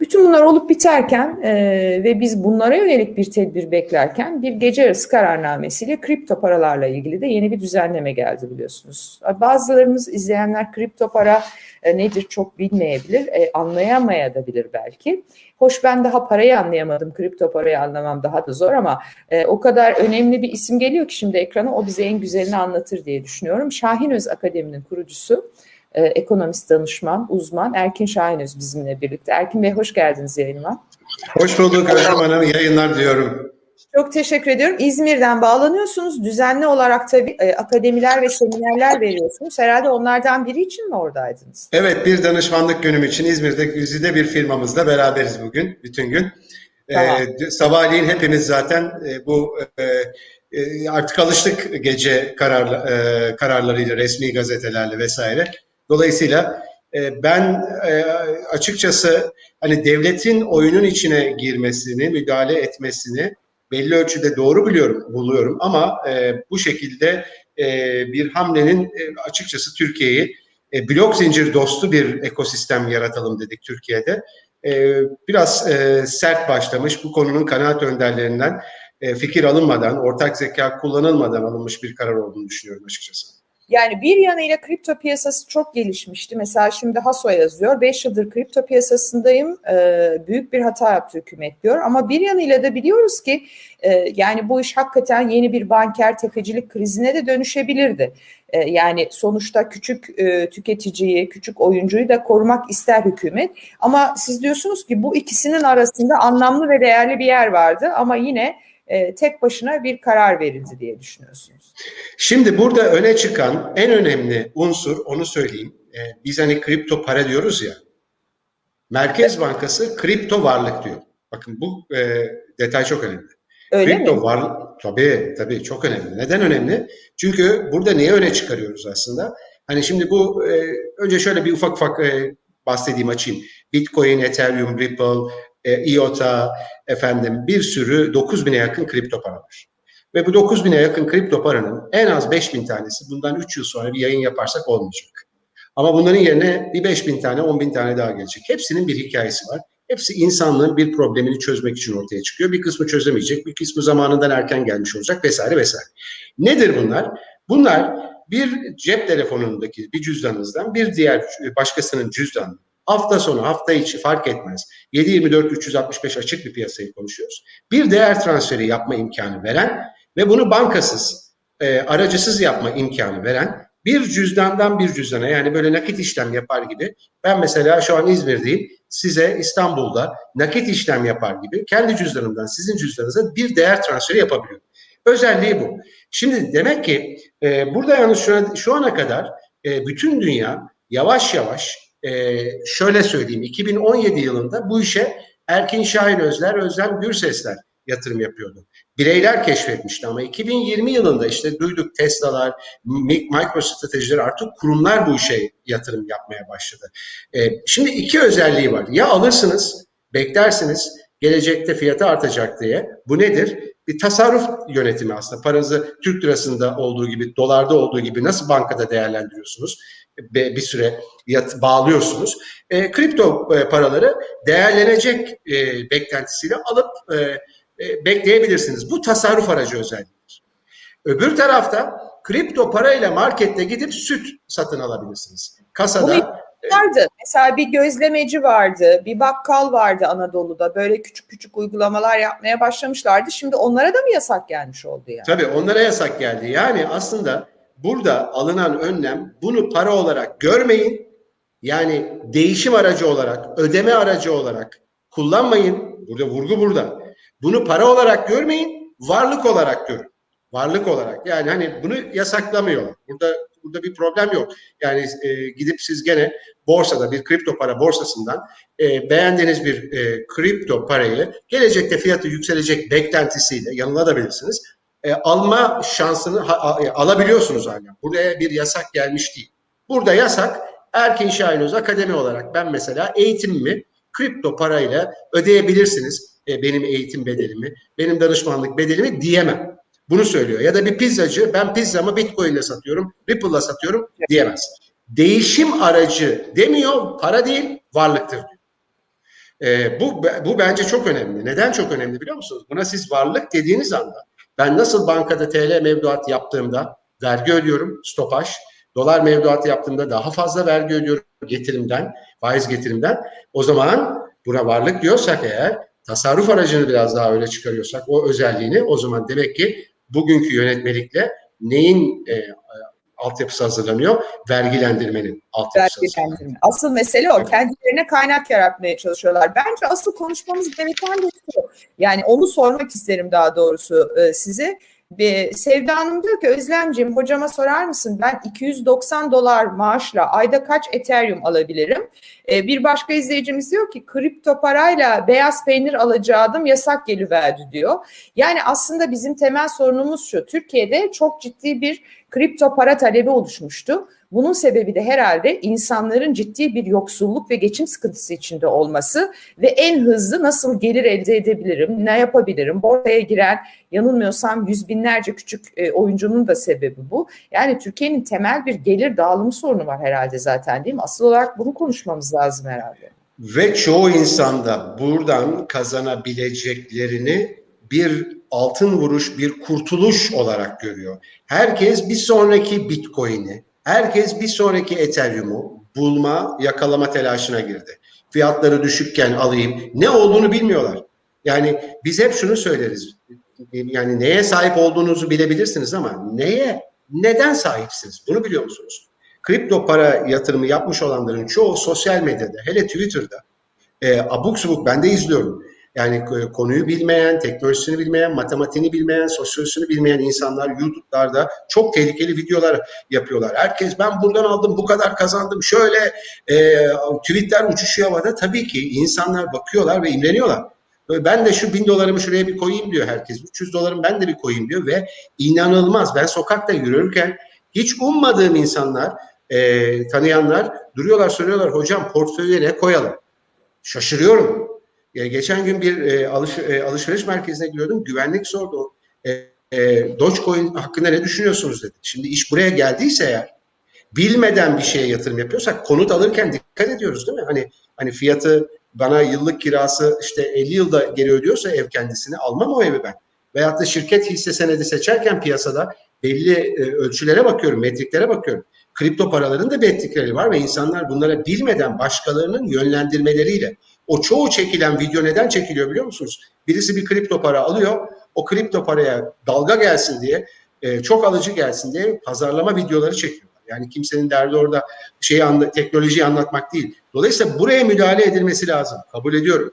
Bütün bunlar olup biterken e, ve biz bunlara yönelik bir tedbir beklerken bir gece yarısı kararnamesiyle kripto paralarla ilgili de yeni bir düzenleme geldi biliyorsunuz. Bazılarımız izleyenler kripto para e, nedir çok bilmeyebilir, e, anlayamayabilir belki. Hoş ben daha parayı anlayamadım, kripto parayı anlamam daha da zor ama e, o kadar önemli bir isim geliyor ki şimdi ekrana o bize en güzelini anlatır diye düşünüyorum. Şahinöz Akademi'nin kurucusu e, ekonomist danışman, uzman Erkin Şahinöz bizimle birlikte. Erkin Bey hoş geldiniz yayınıma. Hoş bulduk Özlem Hanım. Yayınlar diyorum. Çok teşekkür ediyorum. İzmir'den bağlanıyorsunuz. Düzenli olarak tabii e, akademiler ve seminerler veriyorsunuz. Herhalde onlardan biri için mi oradaydınız? Evet, bir danışmanlık günüm için İzmir'de Güzide bir firmamızla beraberiz bugün, bütün gün. Tamam. Ee, sabahleyin hepimiz zaten e, bu e, e, artık alıştık gece karar, e, kararlarıyla, resmi gazetelerle vesaire. Dolayısıyla e, ben e, açıkçası hani devletin oyunun içine girmesini, müdahale etmesini belli ölçüde doğru biliyorum, buluyorum ama e, bu şekilde bir hamlenin açıkçası Türkiye'yi blok zincir dostu bir ekosistem yaratalım dedik Türkiye'de. Biraz sert başlamış bu konunun kanaat önderlerinden fikir alınmadan, ortak zeka kullanılmadan alınmış bir karar olduğunu düşünüyorum açıkçası. Yani bir yanıyla kripto piyasası çok gelişmişti. Mesela şimdi Haso yazıyor. 5 yıldır kripto piyasasındayım. E, büyük bir hata yaptı hükümet diyor. Ama bir yanıyla da biliyoruz ki e, yani bu iş hakikaten yeni bir banker tefecilik krizine de dönüşebilirdi. E, yani sonuçta küçük e, tüketiciyi, küçük oyuncuyu da korumak ister hükümet. Ama siz diyorsunuz ki bu ikisinin arasında anlamlı ve değerli bir yer vardı. Ama yine e, tek başına bir karar verildi diye düşünüyorsunuz? Şimdi burada öne çıkan en önemli unsur onu söyleyeyim. E, biz hani kripto para diyoruz ya. Merkez Bankası kripto varlık diyor. Bakın bu e, detay çok önemli. Öyle kripto mi? varlık tabii tabii çok önemli. Neden önemli? Çünkü burada niye öne çıkarıyoruz aslında? Hani şimdi bu e, önce şöyle bir ufak ufak e, bahsedeyim açayım. Bitcoin, Ethereum, Ripple, e, IOTA, efendim bir sürü 9000'e yakın kripto para var. Ve bu 9000'e yakın kripto paranın en az 5000 tanesi bundan 3 yıl sonra bir yayın yaparsak olmayacak. Ama bunların yerine bir 5000 tane, 10.000 tane daha gelecek. Hepsinin bir hikayesi var. Hepsi insanlığın bir problemini çözmek için ortaya çıkıyor. Bir kısmı çözemeyecek, bir kısmı zamanından erken gelmiş olacak vesaire vesaire. Nedir bunlar? Bunlar bir cep telefonundaki bir cüzdanınızdan bir diğer başkasının cüzdanı hafta sonu, hafta içi fark etmez. 7-24 365 açık bir piyasayı konuşuyoruz. Bir değer transferi yapma imkanı veren ve bunu bankasız, e, aracısız yapma imkanı veren bir cüzdandan bir cüzdana yani böyle nakit işlem yapar gibi ben mesela şu an İzmir'deyim size İstanbul'da nakit işlem yapar gibi kendi cüzdanımdan sizin cüzdanınıza bir değer transferi yapabiliyorum. Özelliği bu. Şimdi demek ki e, burada yalnız şu, şu ana kadar e, bütün dünya yavaş yavaş e, şöyle söyleyeyim 2017 yılında bu işe Erkin Şahin Özler, Özlem Gürsesler yatırım yapıyordu. Bireyler keşfetmişti ama 2020 yılında işte duyduk Tesla'lar, MicroStrategy'ler artık kurumlar bu işe yatırım yapmaya başladı. Ee, şimdi iki özelliği var. Ya alırsınız, beklersiniz, gelecekte fiyatı artacak diye. Bu nedir? Bir tasarruf yönetimi aslında. Paranızı Türk lirasında olduğu gibi, dolarda olduğu gibi nasıl bankada değerlendiriyorsunuz? bir süre yat, bağlıyorsunuz. E, kripto e, paraları değerlenecek e, beklentisiyle alıp e, e, bekleyebilirsiniz. Bu tasarruf aracı özelliğidir. Öbür tarafta kripto parayla markette gidip süt satın alabilirsiniz. Kasada vardı. Mesela bir gözlemeci vardı, bir bakkal vardı Anadolu'da. Böyle küçük küçük uygulamalar yapmaya başlamışlardı. Şimdi onlara da mı yasak gelmiş oldu yani? Tabii onlara yasak geldi. Yani aslında burada alınan önlem bunu para olarak görmeyin. Yani değişim aracı olarak, ödeme aracı olarak kullanmayın. Burada vurgu burada. Bunu para olarak görmeyin, varlık olarak görün. Varlık olarak. Yani hani bunu yasaklamıyorlar. Burada burada bir problem yok. Yani e, gidip siz gene borsada bir kripto para borsasından e, beğendiğiniz bir e, kripto parayı gelecekte fiyatı yükselecek beklentisiyle yanılabilirsiniz e, alma şansını ha, e, alabiliyorsunuz hala. Buraya bir yasak gelmiş değil. Burada yasak Erkin Şahinöz Akademi olarak ben mesela eğitimimi kripto parayla ödeyebilirsiniz e, benim eğitim bedelimi, benim danışmanlık bedelimi diyemem. Bunu söylüyor. Ya da bir pizzacı ben pizzamı Bitcoin ile satıyorum, Ripple ile satıyorum diyemez. Değişim aracı demiyor, para değil, varlıktır diyor. E, bu bu bence çok önemli. Neden çok önemli biliyor musunuz? Buna siz varlık dediğiniz anda ben nasıl bankada TL mevduat yaptığımda vergi ödüyorum, stopaj. Dolar mevduatı yaptığımda daha fazla vergi ödüyorum getirimden, faiz getirimden. O zaman buna varlık diyorsak eğer tasarruf aracını biraz daha öyle çıkarıyorsak o özelliğini o zaman demek ki bugünkü yönetmelikle neyin e, altyapısı hazırlanıyor? Vergilendirmenin altyapısı Vergilendirme. Asıl mesele o. Kendilerine kaynak yaratmaya çalışıyorlar. Bence asıl konuşmamız gereken de şu. Yani onu sormak isterim daha doğrusu e, size. Bir, Sevda Hanım diyor ki Özlemciğim hocama sorar mısın ben 290 dolar maaşla ayda kaç Ethereum alabilirim? Ee, bir başka izleyicimiz diyor ki kripto parayla beyaz peynir alacaktım yasak geliverdi diyor. Yani aslında bizim temel sorunumuz şu Türkiye'de çok ciddi bir kripto para talebi oluşmuştu. Bunun sebebi de herhalde insanların ciddi bir yoksulluk ve geçim sıkıntısı içinde olması ve en hızlı nasıl gelir elde edebilirim, ne yapabilirim? Borsaya giren yanılmıyorsam yüz binlerce küçük e, oyuncunun da sebebi bu. Yani Türkiye'nin temel bir gelir dağılımı sorunu var herhalde zaten değil mi? Asıl olarak bunu konuşmamız lazım herhalde. Ve çoğu insanda buradan kazanabileceklerini bir altın vuruş, bir kurtuluş olarak görüyor. Herkes bir sonraki Bitcoin'i, herkes bir sonraki Ethereum'u bulma, yakalama telaşına girdi. Fiyatları düşükken alayım. Ne olduğunu bilmiyorlar. Yani biz hep şunu söyleriz. Yani neye sahip olduğunuzu bilebilirsiniz ama neye, neden sahipsiniz? Bunu biliyor musunuz? Kripto para yatırımı yapmış olanların çoğu sosyal medyada, hele Twitter'da e, abuk subuk ben de izliyorum. Yani e, konuyu bilmeyen, teknolojisini bilmeyen, matematiğini bilmeyen, sosyolojisini bilmeyen insanlar YouTube'larda çok tehlikeli videolar yapıyorlar. Herkes ben buradan aldım, bu kadar kazandım, şöyle e, tweetler uçuşuyor havada. Tabii ki insanlar bakıyorlar ve imreniyorlar. Ben de şu bin dolarımı şuraya bir koyayım diyor herkes. 300 dolarımı ben de bir koyayım diyor ve inanılmaz. Ben sokakta yürürken hiç ummadığım insanlar, e, tanıyanlar duruyorlar soruyorlar hocam portföye ne koyalım? Şaşırıyorum. E, geçen gün bir e, alış, e, alışveriş merkezine giriyordum. Güvenlik sordu. E, e, Dogecoin hakkında ne düşünüyorsunuz dedi. Şimdi iş buraya geldiyse eğer bilmeden bir şeye yatırım yapıyorsak konut alırken dikkat ediyoruz değil mi? Hani hani fiyatı bana yıllık kirası işte 50 yılda geri ödüyorsa ev kendisini almam o evi ben. Veyahut da şirket hisse senedi seçerken piyasada belli e, ölçülere bakıyorum, metriklere bakıyorum. Kripto paraların da metrikleri var ve insanlar bunlara bilmeden başkalarının yönlendirmeleriyle o çoğu çekilen video neden çekiliyor biliyor musunuz? Birisi bir kripto para alıyor. O kripto paraya dalga gelsin diye, e, çok alıcı gelsin diye pazarlama videoları çekiyorlar. Yani kimsenin derdi orada şeyi anla, teknolojiyi anlatmak değil. Dolayısıyla buraya müdahale edilmesi lazım. Kabul ediyorum.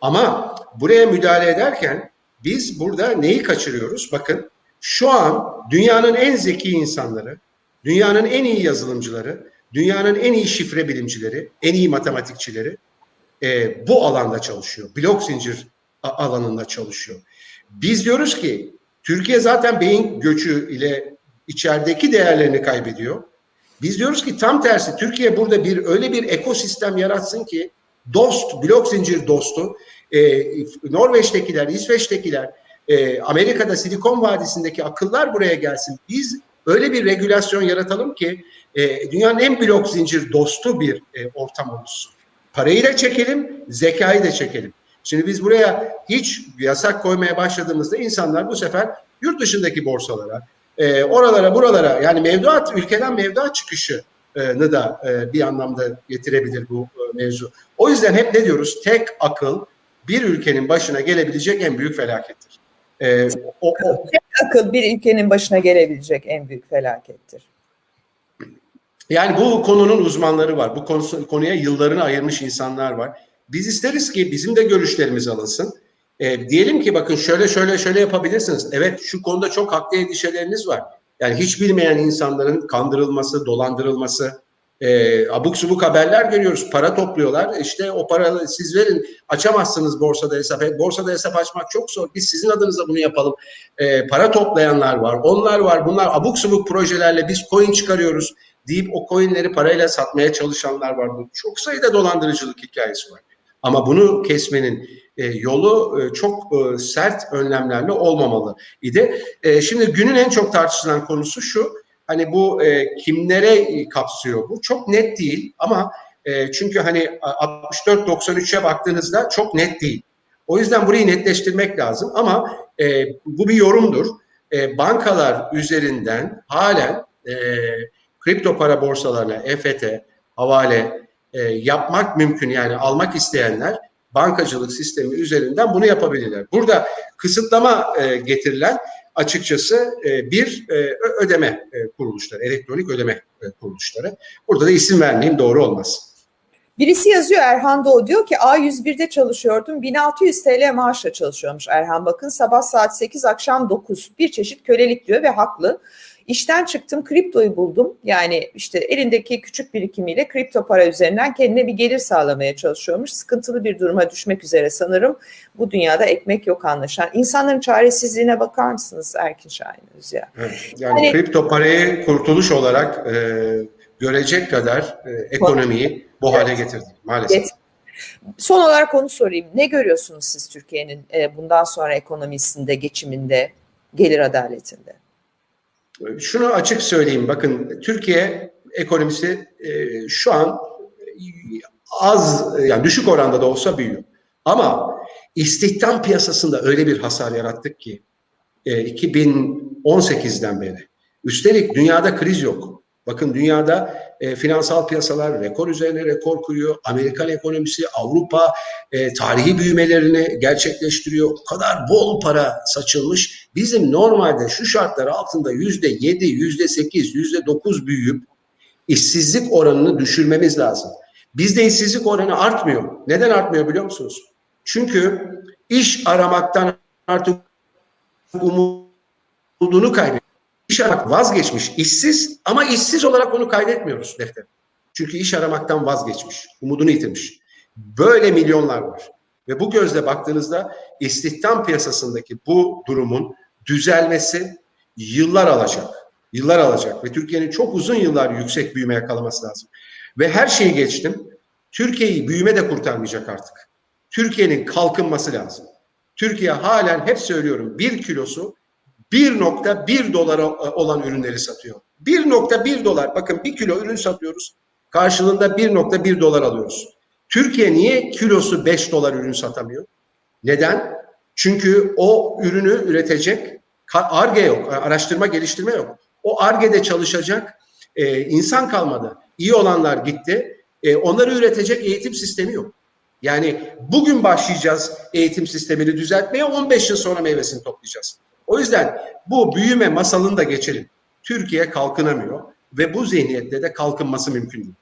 Ama buraya müdahale ederken biz burada neyi kaçırıyoruz? Bakın şu an dünyanın en zeki insanları, dünyanın en iyi yazılımcıları, dünyanın en iyi şifre bilimcileri, en iyi matematikçileri e, bu alanda çalışıyor. Blok zincir alanında çalışıyor. Biz diyoruz ki Türkiye zaten beyin göçü ile içerideki değerlerini kaybediyor. Biz diyoruz ki tam tersi Türkiye burada bir öyle bir ekosistem yaratsın ki dost, blok zincir dostu, e, Norveç'tekiler, İsveç'tekiler, e, Amerika'da Silikon Vadisi'ndeki akıllar buraya gelsin. Biz öyle bir regülasyon yaratalım ki e, dünyanın en blok zincir dostu bir e, ortam oluşsun. Parayı da çekelim, zekayı da çekelim. Şimdi biz buraya hiç yasak koymaya başladığımızda insanlar bu sefer yurt dışındaki borsalara, e, oralara buralara yani mevduat, ülkeden mevduat çıkışını da e, bir anlamda getirebilir bu e, mevzu. O yüzden hep ne diyoruz? Tek akıl bir ülkenin başına gelebilecek en büyük felakettir. E, o, o, tek akıl bir ülkenin başına gelebilecek en büyük felakettir. Yani bu konunun uzmanları var. Bu konusu, konuya yıllarını ayırmış insanlar var. Biz isteriz ki bizim de görüşlerimiz alınsın. E, diyelim ki bakın şöyle şöyle şöyle yapabilirsiniz. Evet şu konuda çok haklı endişeleriniz var. Yani hiç bilmeyen insanların kandırılması, dolandırılması, e, abuk subuk haberler görüyoruz. Para topluyorlar. İşte o paraları siz verin. Açamazsınız borsada hesap. E, borsada hesap açmak çok zor. Biz sizin adınıza bunu yapalım. E, para toplayanlar var. Onlar var. Bunlar abuk subuk projelerle biz coin çıkarıyoruz deyip o coinleri parayla satmaya çalışanlar var. Çok sayıda dolandırıcılık hikayesi var. Ama bunu kesmenin e, yolu e, çok e, sert önlemlerle olmamalı idi. E, şimdi günün en çok tartışılan konusu şu. Hani bu e, kimlere kapsıyor bu? Çok net değil ama E, çünkü hani 64-93'e baktığınızda çok net değil. O yüzden burayı netleştirmek lazım ama e, bu bir yorumdur. E, bankalar üzerinden halen e, kripto para borsalarına EFT, havale e, yapmak mümkün. Yani almak isteyenler bankacılık sistemi üzerinden bunu yapabilirler. Burada kısıtlama e, getirilen açıkçası e, bir e, ödeme e, kuruluşları, elektronik ödeme kuruluşları. Burada da isim vermeyeyim doğru olmaz. Birisi yazıyor Erhan Doğu diyor ki A101'de çalışıyordum 1600 TL maaşla çalışıyormuş Erhan bakın sabah saat 8 akşam 9 bir çeşit kölelik diyor ve haklı. İşten çıktım kriptoyu buldum yani işte elindeki küçük birikimiyle kripto para üzerinden kendine bir gelir sağlamaya çalışıyormuş. Sıkıntılı bir duruma düşmek üzere sanırım bu dünyada ekmek yok anlaşan. İnsanların çaresizliğine bakar mısınız Erkin Şahin Özya? Evet, yani hani, kripto parayı kurtuluş olarak e, görecek kadar e, ekonomiyi bu hale getirdi maalesef. Evet. Son olarak onu sorayım. Ne görüyorsunuz siz Türkiye'nin e, bundan sonra ekonomisinde, geçiminde, gelir adaletinde? Şunu açık söyleyeyim. Bakın Türkiye ekonomisi e, şu an az yani düşük oranda da olsa büyüyor. Ama istihdam piyasasında öyle bir hasar yarattık ki e, 2018'den beri. Üstelik dünyada kriz yok. Bakın dünyada e, finansal piyasalar rekor üzerine rekor kuruyor. Amerikan ekonomisi, Avrupa e, tarihi büyümelerini gerçekleştiriyor. O kadar bol para saçılmış. Bizim normalde şu şartlar altında yüzde yedi, yüzde sekiz, yüzde dokuz büyüyüp işsizlik oranını düşürmemiz lazım. Bizde işsizlik oranı artmıyor. Neden artmıyor biliyor musunuz? Çünkü iş aramaktan artık umudunu kaybediyor iş aramak vazgeçmiş, işsiz ama işsiz olarak onu kaydetmiyoruz defter. Çünkü iş aramaktan vazgeçmiş, umudunu yitirmiş. Böyle milyonlar var. Ve bu gözle baktığınızda istihdam piyasasındaki bu durumun düzelmesi yıllar alacak. Yıllar alacak ve Türkiye'nin çok uzun yıllar yüksek büyüme yakalaması lazım. Ve her şeyi geçtim. Türkiye'yi büyüme de kurtarmayacak artık. Türkiye'nin kalkınması lazım. Türkiye halen hep söylüyorum bir kilosu 1.1 dolara olan ürünleri satıyor. 1.1 dolar bakın bir kilo ürün satıyoruz. Karşılığında 1.1 dolar alıyoruz. Türkiye niye kilosu 5 dolar ürün satamıyor? Neden? Çünkü o ürünü üretecek ARGE yok, araştırma geliştirme yok. O ARGE'de çalışacak e, insan kalmadı. İyi olanlar gitti. E, onları üretecek eğitim sistemi yok. Yani bugün başlayacağız eğitim sistemini düzeltmeye 15 yıl sonra meyvesini toplayacağız. O yüzden bu büyüme masalını da geçelim. Türkiye kalkınamıyor ve bu zihniyette de kalkınması mümkün değil.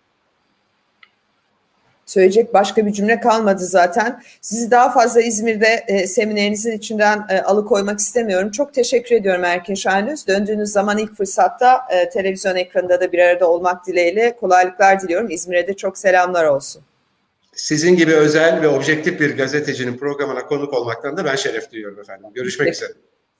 Söyleyecek başka bir cümle kalmadı zaten. Sizi daha fazla İzmir'de e, seminerinizin içinden e, alıkoymak istemiyorum. Çok teşekkür ediyorum Erkin Şahinöz. Döndüğünüz zaman ilk fırsatta e, televizyon ekranında da bir arada olmak dileğiyle kolaylıklar diliyorum. İzmir'e de çok selamlar olsun. Sizin gibi özel ve objektif bir gazetecinin programına konuk olmaktan da ben şeref duyuyorum efendim. Görüşmek üzere.